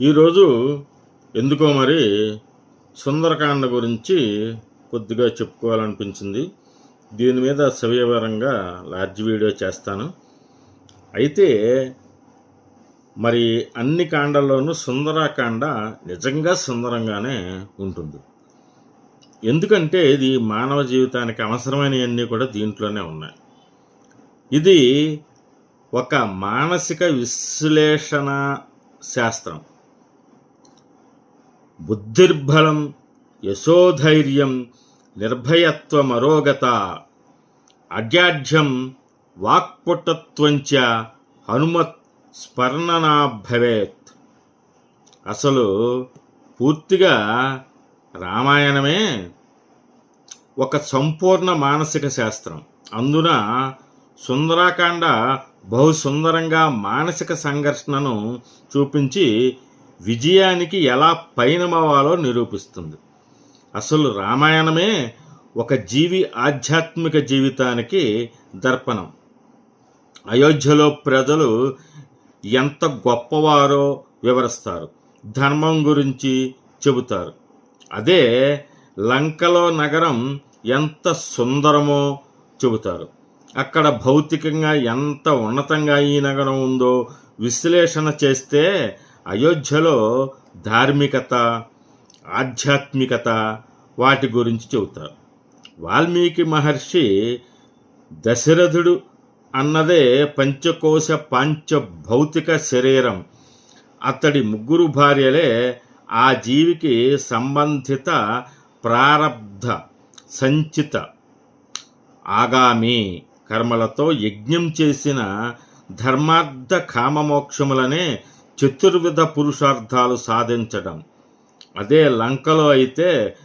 ఈరోజు ఎందుకో మరి సుందరకాండ గురించి కొద్దిగా చెప్పుకోవాలనిపించింది. దీని మీద సవివరంగా లార్జ్ వీడియో చేస్తాను. అయితే మరి అన్ని కాండల్లోనూ సుందరకాండ నిజంగా సుందరంగానే ఉంటుంది. ఎందుకంటే ఇది మానవ జీవితానికి అవసరమైనవన్నీ కూడా దీంట్లోనే ఉన్నాయి. ఇది ఒక మానసిక విశ్లేషణ శాస్త్రం. బుద్ధిర్బలం యశోధైర్యం నిర్భయత్వమరోగత అడ్యాఢ్యం వాక్పుటత్వంచ హనుమత్ స్మరణనా భవేత్ అసలు పూర్తిగా రామాయణమే ఒక సంపూర్ణ మానసిక శాస్త్రం. అందున సుందరాకాండ బహు సుందరంగా మానసిక సంఘర్షణను చూపించి విజయానికి ఎలా పయనమవ్వాలో నిరూపిస్తుంది. అసలు రామాయణమే ఒక జీవి ఆధ్యాత్మిక జీవితానికి దర్పణం. అయోధ్యలో ప్రజలు ఎంత గొప్పవారో వివరిస్తారు. ధర్మం గురించి చెబుతారు. అదే లంకలో నగరం ఎంత సుందరమో చెబుతారు. అక్కడ భౌతికంగా ఎంత ఉన్నతంగా ఈ నగరం ఉందో విశ్లేషణ చేస్తే అయోధ్యలో ధార్మికత ఆధ్యాత్మికత వాటి గురించి చెబుతారు. వాల్మీకి మహర్షి దశరథుడు అన్నదే పంచకోశ పాంచ భౌతిక శరీరం. అతడి ముగ్గురు భార్యలే ఆ జీవికి సంబంధిత ప్రారబ్ధ సంచిత ఆగామి కర్మలతో యజ్ఞం చేసిన ధర్మార్థ కామమోక్షములనే చతుర్విధ పురుషార్థాలు సాధించడం. అదే లంకలో అయితే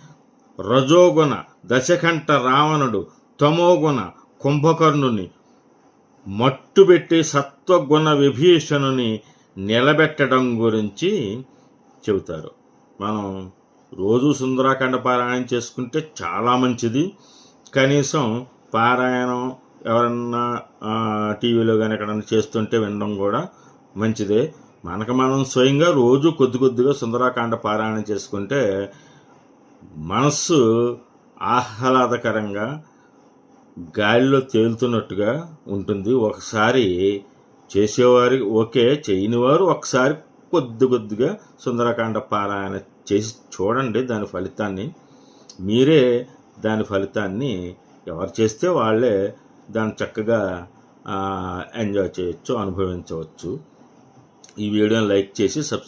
రజోగుణ దశకంఠ రావణుడు తమోగుణ కుంభకర్ణుని మట్టుబెట్టి సత్వగుణ విభీషణుని నిలబెట్టడం గురించి చెబుతారు. మనం రోజు సుందరాఖండ పారాయణం చేసుకుంటే చాలా మంచిది. కనీసం పారాయణం ఎవరన్నా టీవీలో కానీ ఎక్కడన్నా చేస్తుంటే వినడం కూడా మంచిదే. మనకు మనం స్వయంగా రోజు కొద్ది కొద్దిగా సుందరాకాండ పారాయణం చేసుకుంటే మనస్సు ఆహ్లాదకరంగా గాలిలో తేలుతున్నట్టుగా ఉంటుంది. ఒకసారి చేసేవారు ఓకే చేయని వారు ఒకసారి కొద్ది కొద్దిగా సుందరకాండ పారాయణ చేసి చూడండి దాని ఫలితాన్ని. మీరే దాని ఫలితాన్ని ఎవరు చేస్తే వాళ్ళే దాన్ని చక్కగా ఎంజాయ్ చేయొచ్చు అనుభవించవచ్చు. ఈ వీడియోని లైక్ చేసి సబ్స్క్రైబ్